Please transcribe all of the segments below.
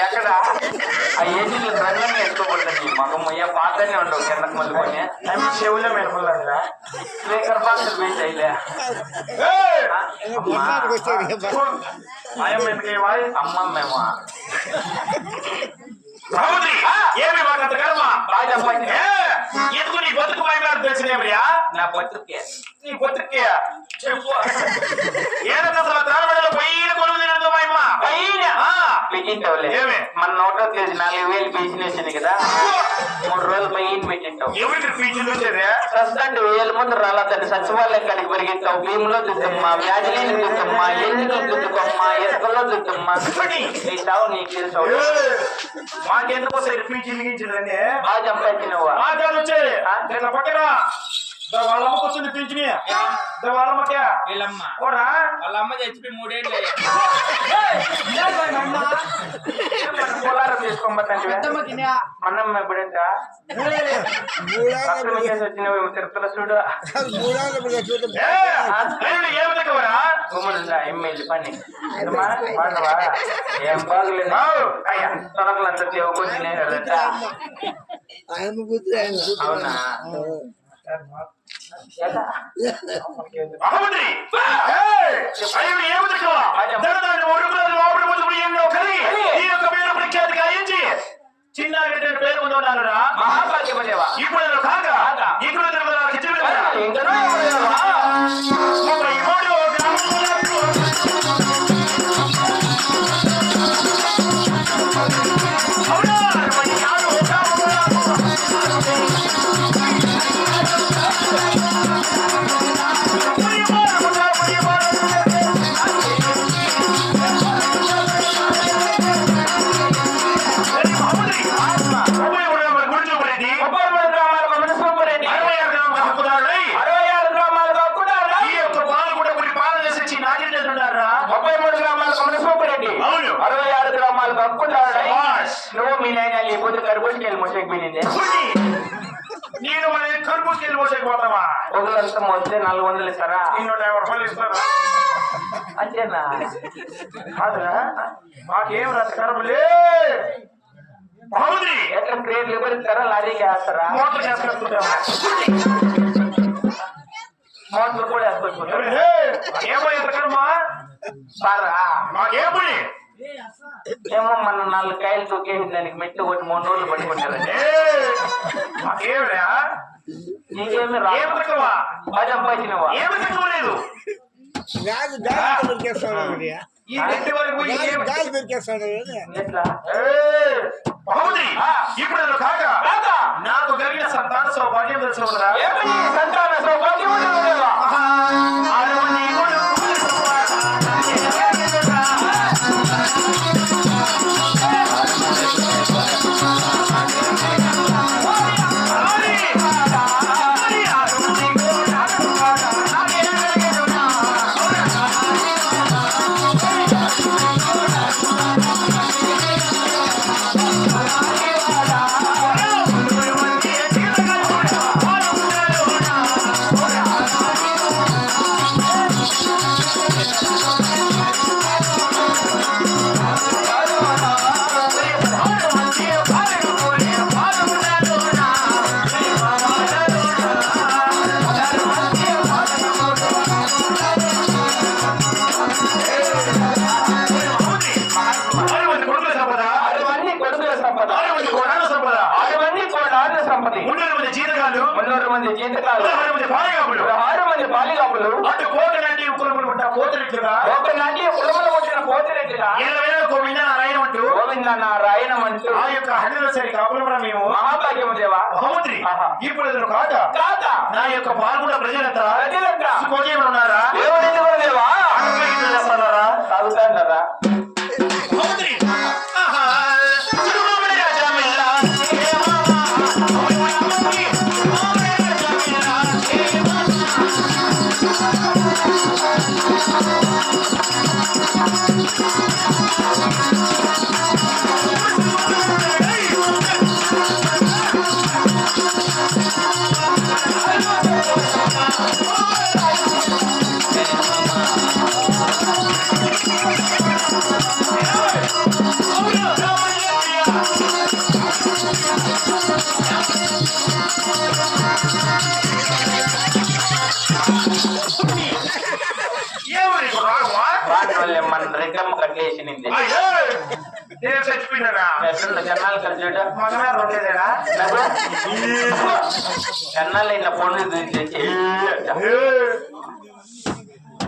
ఎక్కడ? ఆ ఏసీలు రంగంగా ఎత్తుకోబడ్డది మగం అయ్యా పాతనే ఉండవు కిందకు మళ్ళీ అవి చెవులో మెరుపులరా స్పీకర్ బాక్స్ వేసి అయిలే అమ్మమ్మేమో బాగుంది ఏమి కర్మ? బాగా ఎందుకు నీ బతుకు తెలిసినేమయ్యా నా బతుకే. తినదు మా అమ్మ. పైన? ఆ, పెట్టింటావులే. ఏమి? మన నోట్లో తెలిసి నాలుగు వేలు బిజినెస్ కదా. మూడు రోజులు పైన పెట్టింటావు. ప్రస్తుతానికి వేల ముందు రాలేదండి సచివాలయం కాడికి పెరిగిస్తావు భీములో దుద్దమ్మా వ్యాధిలీని దుద్దమ్మా ఎందుకు దుద్దుకోమ్మా ఎరుకల్లో దుద్దమ్మా. నీ సావు నీకు తెలుసు. మాకెందుకు బాగా నిన్న పక్కన. వాళ్ళమ్మ కూర్చుంది పింఛని దా వాళ్ళమ్మకే. వీళ్ళమ్మ. కూడా వాళ్ళ అమ్మ చచ్చిపోయి మూడేళ్ళు. పోలారం తీసుకోబట్టండి మనం ఎప్పుడంట చూడు. ఏ, ఎమ్మెల్యే పని. బాగలేదు అయ్యా అవునా? ஒரு వెళ్ళి మోసైపోతావా ఒకళ్ళంతా మొత్తే నాలుగు వందలు ఇస్తారా? నూట యాభై రూపాయలు ఇస్తారా అంతేనా? కాదురా మాకేం రాత కర్మలే బాగుంది ఎట్లా క్రియేట్ లేబర్ ఇస్తారా లారీకి వేస్తారా? మోటార్ చేసుకుంటావా మోటార్లు కూడా వేసుకొచ్చుకుంటారు ఏమో ఎంత కర్మ బారా మాకేం పని ఏమో మన నాలుగు కాయలు తొక్కేసి దానికి మెట్టు కొట్టి మూడు రోజులు పట్టుకుంటారండి. మాకేమిరా ఏం తక్కువ లేదు? గాలి గాలి పెరికేస్తాడు ఈ నెట్టి వరకు ఎట్లా? బాగుంది ఇప్పుడు నేను కాక. కాక. నాకు కలిగిన సంతాన సౌభాగ్యం ఏమి సంతాన సౌభాగ్యం మున్నూరు మంది జీతగాళ్ళు మున్నూరు మంది జీతకాలు పదహారు మంది పాయగాపులు ఆరు మంది బాలిగాపులు అటు కోట లాంటి కులములు పుట్ట కోతరెట్లుగా ఒక నాటి కులములు పుట్టిన పోతిరెడ్డిగా ఇరవై గోవింద నారాయణ అంటూ గోవింద నారాయణ అంటూ. ఆ యొక్క హండ్రెడ్ సరి కాపులమరా మేము. మహాభాగ్యము దేవా. ఆహా. ఇప్పుడు కాక కాక నా యొక్క పాల్గొన్న ప్రజలంతా ప్రజలంతా. దేవుడి నేను చచ్చిపోయినారా ఎట్లుందో జనాలు కలిసి మగమే రొట్టేదేనా జనాలు ఇట్లా పండ్లు తెచ్చి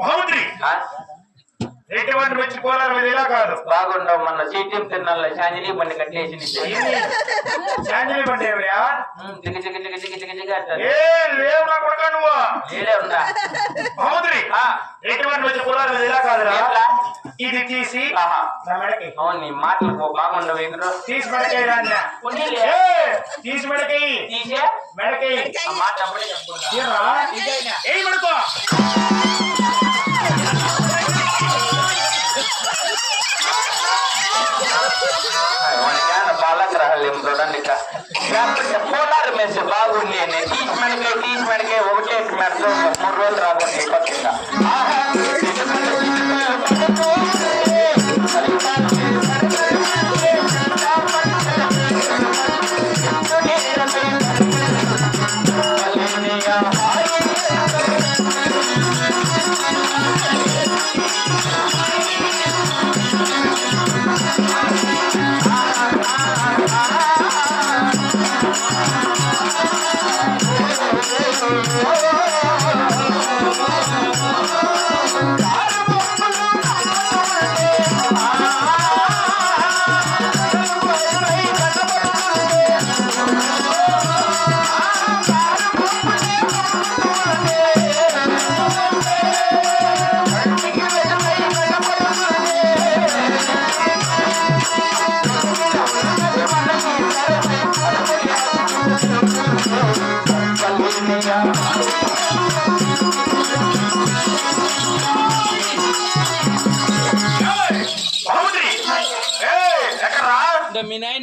మహమ్మద్రి ఎటువంటి మంచి పోలాల మీద ఇలా కాదు. బాగుండవు మన సీటీఎం తిన్నాళ్ళ చాందిని బండి కట్టేసినింది శాంజలి పంటే ఎవరియా ఉమ్, జిగి జిగి జిగి జిగి జిగి జిగి అంటారు. ఏ లేవు నా కొడుక నువ్వు? ఉందా? ఆ, ఎటువంటి మంచి ఇలా కాదురా? ఇది తీసి అవును నీ మాటలు బాగుండవు తీసి మాట బాలగ్రహాలు ఏం చూడండి ఇట్లా లేకపోతే పోలార్ మెస్ బాగుంది అని. తీసి మనకే తీసి మనకే ఒకటే మెస్ మూడు రోజులు రాబోతుంది కొత్తగా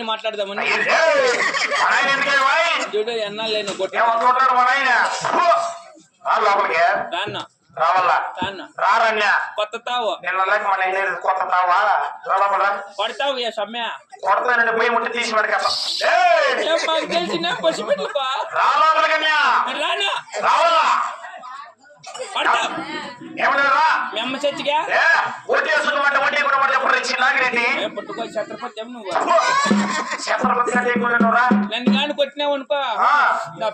నాయన్ని మాట్లాడదామని. చూడు ఎన్నాళ్ళు లేని కొట్ట రాన్న. రావాలా? రాన్న. రారన్యా. కొత్త తావు. నిన్న మన కొత్త తావా? కొడతావు ఏ సమ్మె. కొడతానండి పోయి ముట్టి తీసి ఏం మాకు తెలిసిన పసిపెట్టుకో రా లోపలికన్యా రానా. రావాలా? పడతా ఏమన్నారా మీ అమ్మ చచ్చిగా పట్టుకో ఛత్రపతి నువ్వు నన్ను కాని కొట్టినావు అనుకో నా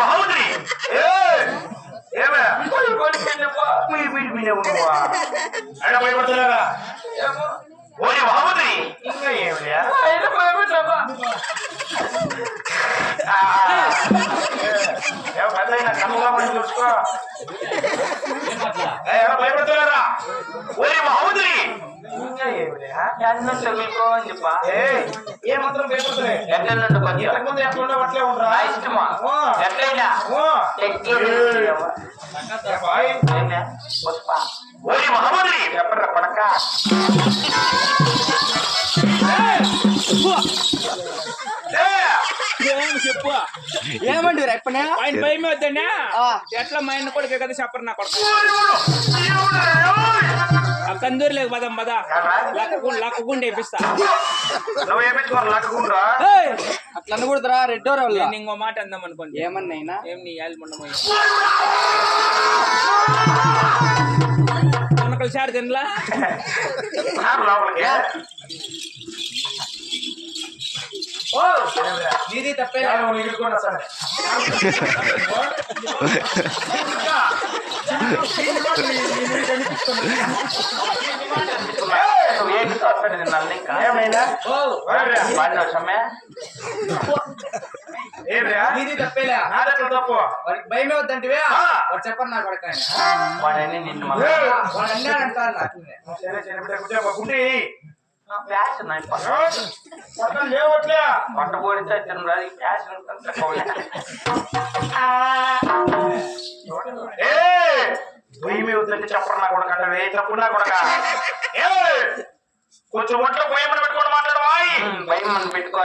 మహమ్మద్రి ఏయ్ ఏమే మహమ్మద్రి ఇంకా ఏమియా ఏం పెద్దయినా కన్నుగా పడి చూసుకో భయపడుతున్నారా ఇంకా ఏమియా అన్నంత మీకు అని చెప్పా ఏ మాత్రం భయపడుతున్నాయి కొంచెం ఎట్లా ఉండవు అట్లే ఉండరా ఇష్టమా. ఎట్లయినా. ఎట్లా ఓయ్ మహమ్మద్రి చెప్పరా కొడక చెప్పు? ఏమండి రెప్పనే ఆయన భయం వద్దన్నా ఆ. ఎట్లా మా ఆయన కొడుకు కదా చెప్పరు నా కొడుకు? ఆ కందూరు లేక పదం పద. లక్కకుండా లక్కకుండా వేపిస్తా. నువ్వు ఏమిచ్చుకోరు లక్కకుండా! అట్లా అనకూడదురా రెడ్డోర్ వల్ల. నేను ఇంకో మాట అందాం అనుకోండి ఏమన్నైనా? ఏం నీ యాల్మండమయ్య మనకలు సార్ తినలా లోపలికి ఓ నీది తప్పే నువ్వు ఇరుక్కున్నా సరే నువ్వు ఏంటి చూస్తాడు నన్ను ఇంకా ఏమైనా ఓ వాడిన సమయ ఏమిరా నీది తప్పేలే. తప్పు? వాడికి భయమే వద్దంటివే ఆ. వాడు చెప్పరు నా కొడక. వాడని నిన్ను. వాడు నాకు. బిడ్డ కూర్చో గుండి ఫ్యాషన్ లేవట్లే. పంట పోడితే తినరాదు ఫ్యాషన్ ఏ! మీద వద్దంటే చెప్పరు నా కొడక అంటే తప్పు నా కొడక. ఏ! కొంచెం ఒంట్లో పొయ్యమని పెట్టుకొని మాట్లాడవాయి భయం పెట్టుకో